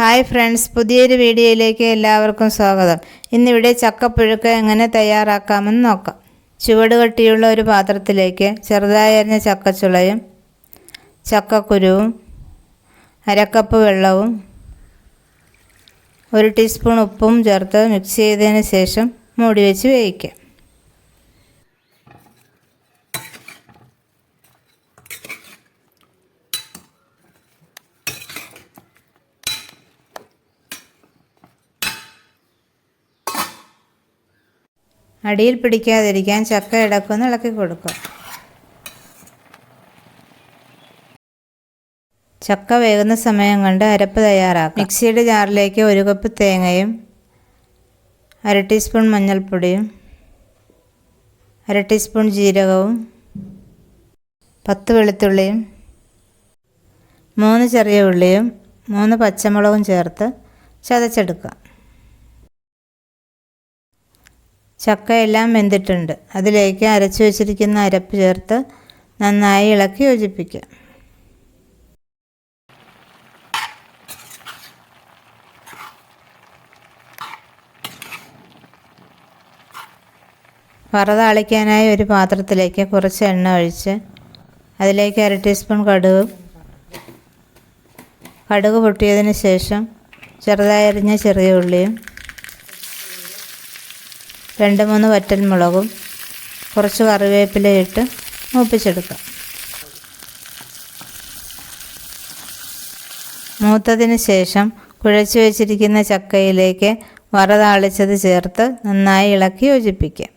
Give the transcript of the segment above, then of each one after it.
Hi friends പുതിയൊരു വീഡിയോയിലേക്ക് എല്ലാവർക്കും സ്വാഗതം. ഇന്നിവിടെ ചക്കപ്പുഴുക്ക് എങ്ങനെ തയ്യാറാക്കാമെന്ന് നോക്കാം. ചുവട് കട്ടിയുള്ള ഒരു പാത്രത്തിലേക്ക് ചെറുതായി അരിഞ്ഞ ചക്കച്ചുളയും ചക്കക്കുരുവും അരക്കപ്പ് വെള്ളവും ഒരു ടീസ്പൂൺ ഉപ്പും ചേർത്ത് മിക്സ് ചെയ്തതിന് ശേഷം മൂടി വെച്ച് വേവിക്കാം. അടിയിൽ പിടിക്കാതിരിക്കാൻ ചക്ക ഇടക്കൊന്ന് ഇളക്കി കൊടുക്കുക ചക്ക വേകുന്ന സമയം കൊണ്ട് അരപ്പ് തയ്യാറാക്കുക മിക്സിയുടെ ജാറിലേക്ക് ഒരു കപ്പ് തേങ്ങയും അര ടീസ്പൂൺ മഞ്ഞൾപ്പൊടിയും അര ടീസ്പൂൺ ജീരകവും പത്ത് വെളുത്തുള്ളിയും മൂന്ന് ചെറിയ ഉള്ളിയും മൂന്ന് പച്ചമുളകും ചേർത്ത് ചതച്ചെടുക്കുക. ചക്ക എല്ലാം വെന്തിട്ടുണ്ട്. അതിലേക്ക് അരച്ചു വച്ചിരിക്കുന്ന അരപ്പ് ചേർത്ത് നന്നായി ഇളക്കി യോജിപ്പിക്കുക വറതാളിക്കാനായി ഒരു പാത്രത്തിലേക്ക് കുറച്ച് എണ്ണ ഒഴിച്ച് അതിലേക്ക് അര ടീസ്പൂൺ കടുക് കടുക് പൊട്ടിയതിന് ശേഷം ചെറുതായി അരിഞ്ഞ ചെറിയ ഉള്ളിയും രണ്ട് മൂന്ന് വറ്റൽ മുളകും കുറച്ച് കറിവേപ്പില ഇട്ട് മൂപ്പിച്ചെടുക്കാം. മൂത്തതിന് ശേഷം കുഴച്ചു വെച്ചിരിക്കുന്ന ചക്കയിലേക്ക് വറ താളിച്ചത് ചേർത്ത് നന്നായി ഇളക്കി യോജിപ്പിക്കാം.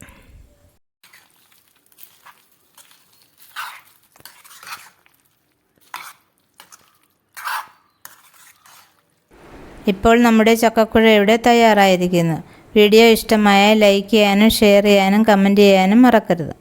ഇപ്പോൾ നമ്മുടെ ചക്കക്കുഴ ഇവിടെ തയ്യാറായിരിക്കുന്നു. വീഡിയോ ഇഷ്ടമായാൽ ലൈക്ക് ചെയ്യാനും ഷെയർ ചെയ്യാനും കമന്റ് ചെയ്യാനും മറക്കരുത്.